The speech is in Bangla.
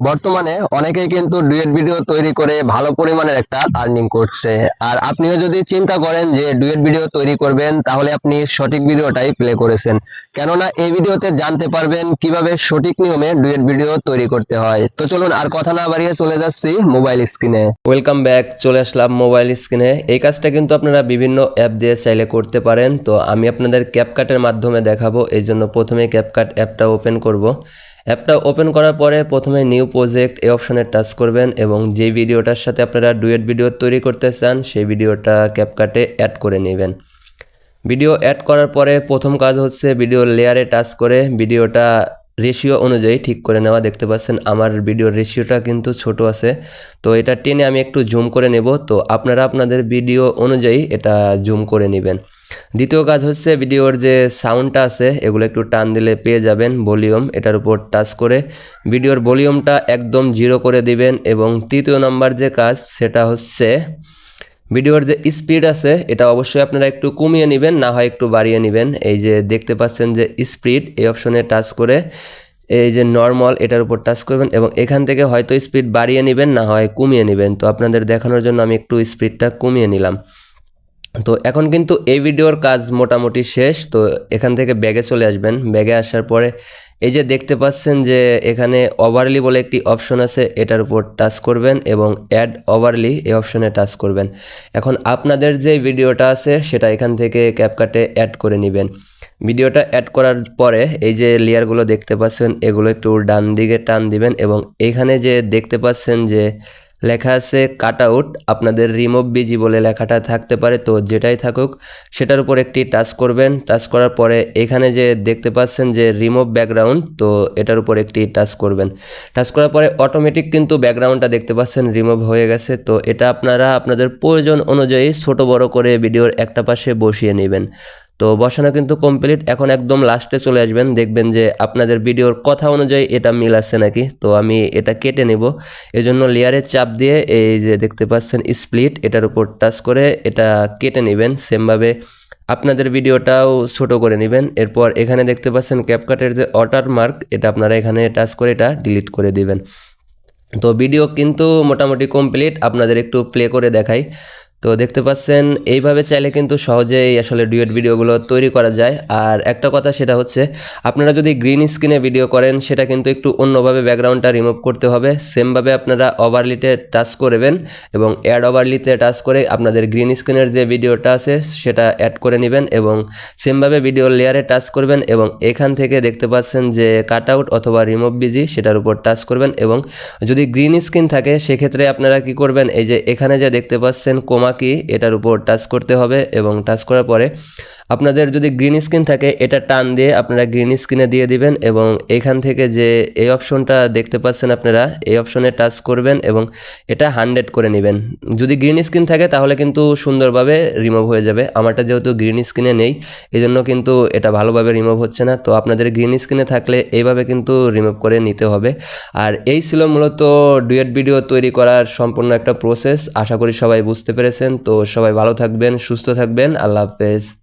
বর্তমানে অনেকেই কিন্তু ডুয়েট ভিডিও তৈরি করে ভালো পরিমাণের একটা আর্নিং করছে। আর আপনিও যদি চিন্তা করেন যে ডুয়েট ভিডিও তৈরি করবেন, তাহলে আপনি সঠিক ভিডিওটাই প্লে করেছেন। কেননা এই ভিডিওতে জানতে পারবেন কীভাবে সঠিক নিয়মে ডুয়েট ভিডিও তৈরি করতে হয়। তো চলুন আর কথা না বাড়িয়ে চলে যাচ্ছি মোবাইল স্ক্রিনে ওয়েলকাম ব্যাক চলে আসলাম মোবাইল স্ক্রিনে এই কাজটা কিন্তু আপনারা বিভিন্ন অ্যাপ দিয়ে চাইলে করতে পারেন। তো আমি আপনাদের ক্যাপকাটের মাধ্যমে দেখাবো। এই জন্য প্রথমে ক্যাপকাট অ্যাপটা ওপেন করব। অ্যাপটা ওপেন করার পরে প্রথমে নিউ প্রজেক্ট এই অপশনে টাচ করবেন এবং যে ভিডিওটার সাথে আপনারা ডুয়েট ভিডিও তৈরি করতে চান, সেই ভিডিওটা ক্যাপকাটে অ্যাড করে নেবেন। ভিডিও অ্যাড করার পরে প্রথম কাজ হচ্ছে ভিডিও লেয়ারে টাচ করে ভিডিওটা রেশিও অনুযায়ী ঠিক করে নেওয়া দেখতে পাচ্ছেন। আমার ভিডিওর রেশিওটা কিন্তু ছোট আছে। তো এটা টেনে আমি একটু জুম করে নেব। তো আপনারা আপনাদের ভিডিও অনুযায়ী এটা জুম করে নেবেন। দ্বিতীয় কাজ হচ্ছে ভিডিওর যে সাউন্ডটা আছে, এগুলো একটু টান দিলে পেয়ে যাবেন ভলিউম এটার উপর টাচ করে ভিডিওর ভলিউমটা একদম জিরো করে দিবেন। এবং তৃতীয় নাম্বার যে কাজ, সেটা হচ্ছে ভিডিওর যে স্পিড আছে, এটা অবশ্যই আপনারা একটু কমিয়ে নেবেন, না হয় একটু বাড়িয়ে নেবেন। এই যে দেখতে পাচ্ছেন যে স্পিড, এই অপশনে টাচ করে এই যে নর্মাল এটার উপর টাচ করবেন এবং এখান থেকে হয়তো স্পিড বাড়িয়ে নেবেন, না হয় কমিয়ে নেবেন। তো আপনাদের দেখানোর জন্য আমি একটু স্পিডটা কমিয়ে নিলাম। তো এখন কিন্তু এই ভিডিওর কাজ মোটামুটি শেষ। তো এখান থেকে ব্যাগে চলে আসবেন। ব্যাগে আসার পরে এই যে দেখতে পাচ্ছেন যে এখানে ওভারলি বলে একটি অপশন আছে, এটার উপর টাচ করবেন এবং অ্যাড ওভারলি এই অপশনে টাচ করবেন। এখন আপনাদের যে ভিডিওটা আছে, সেটা এখান থেকে ক্যাপকাটে অ্যাড করে নেবেন। ভিডিওটা অ্যাড করার পরে এই যে লেয়ারগুলো দেখতে পাচ্ছেন, এগুলো একটু ডান দিকে টান দিবেন এবং এখানে যে দেখতে পাচ্ছেন যে লেখা আছে, কাট আউট। আপনাদের রিমুভ বিজি বলে লেখাটা থাকতে পারে, তো যেটাই থাকুক, সেটার উপর একটি টাচ করবেন। টাচ করার পরে এখানে যে দেখতে পাচ্ছেন যে রিমুভ ব্যাকগ্রাউন্ড, তো এটার উপর একটি টাচ করবেন। টাচ করার পরে অটোমেটিক কিন্তু ব্যাকগ্রাউন্ডটা দেখতে পাচ্ছেন রিমুভ হয়ে গেছে, তো এটা আপনারা আপনাদের প্রয়োজন অনুযায়ী ছোট বড় করে ভিডিওর একটা পাশে বসিয়ে নেবেন। তো বসানো কিন্তু কমপ্লিট এখন একদম লাস্টে চলে আসবেন, দেখবেন যে আপনাদের ভিডিওর কথা অনুযায়ী এটা মিল আছে নাকি। তো আমি এটা কেটে নেব। এজন্য লেয়ারে চাপ দিয়ে এই যে দেখতে পাচ্ছেন স্প্লিট এটার উপর টাচ করে এটা কেটে নেবেন। সেমভাবে আপনাদের ভিডিওটাও ছোট করে নেবেন। এরপর এখানে দেখতে পাচ্ছেন ক্যাপকাটের যে ওয়াটার মার্ক এটা আপনারা এখানে টাচ করে এটা ডিলিট করে দিবেন। তো ভিডিও কিন্তু মোটামুটি কমপ্লিট আপনাদের একটু প্লে করে দেখাই। তো দেখতে পাচ্ছেন, এইভাবে চাইলে কিন্তু সহজেই আসলে ডুয়েট ভিডিওগুলো তৈরি করা যায়। আর একটা কথা সেটা হচ্ছে, আপনারা যদি গ্রিন স্ক্রিনে ভিডিও করেন, সেটা কিন্তু একটু অন্যভাবে ব্যাকগ্রাউন্ডটা রিমুভ করতে হবে। সেমভাবে আপনারা ওভারলিতে টাচ করবেন এবং অ্যাড ওভারলিতে টাচ করে আপনাদের গ্রিন স্ক্রিনের যে ভিডিওটা আছে, সেটা অ্যাড করে নেবেন এবং সেমভাবে ভিডিও লেয়ারে টাচ করবেন এবং এখান থেকে দেখতে পাচ্ছেন যে কাট আউট অথবা রিমুভ বিজি, সেটার উপর টাচ করবেন এবং যদি গ্রিন স্ক্রিন থাকে, সেক্ষেত্রে আপনারা কি করবেন, এই যে এখানে যে দেখতে পাচ্ছেন, কোমা কি এটার উপর টাচ করতে হবে এবং টাচ করার পরে আপনাদের যদি গ্রিন স্ক্রিন থাকে, এটা টান দিয়ে আপনারা গ্রিন স্ক্রিনে দিয়ে দিবেন এবং এখান থেকে যে এই অপশনটা দেখতে পাচ্ছেন আপনারা, এই অপশনে টাচ করবেন এবং এটা হান্ড্রেড করে নেবেন। যদি গ্রিন স্ক্রিন থাকে, তাহলে কিন্তু সুন্দরভাবে রিমুভ হয়ে যাবে। আমারটা যেহেতু গ্রিন স্ক্রিনে নেই এই জন্য কিন্তু এটা ভালোভাবে রিমুভ হচ্ছে না। তো আপনাদের গ্রিন স্ক্রিনে থাকলে এইভাবে কিন্তু রিমুভ করে নিতে হবে। আর এই ছিল মূলত ডুয়েট ভিডিও তৈরি করার সম্পূর্ণ একটা প্রসেস আশা করি সবাই বুঝতে পেরেছেন। তো সবাই ভালো থাকবেন, সুস্থ থাকবেন। আল্লাহ হাফেজ।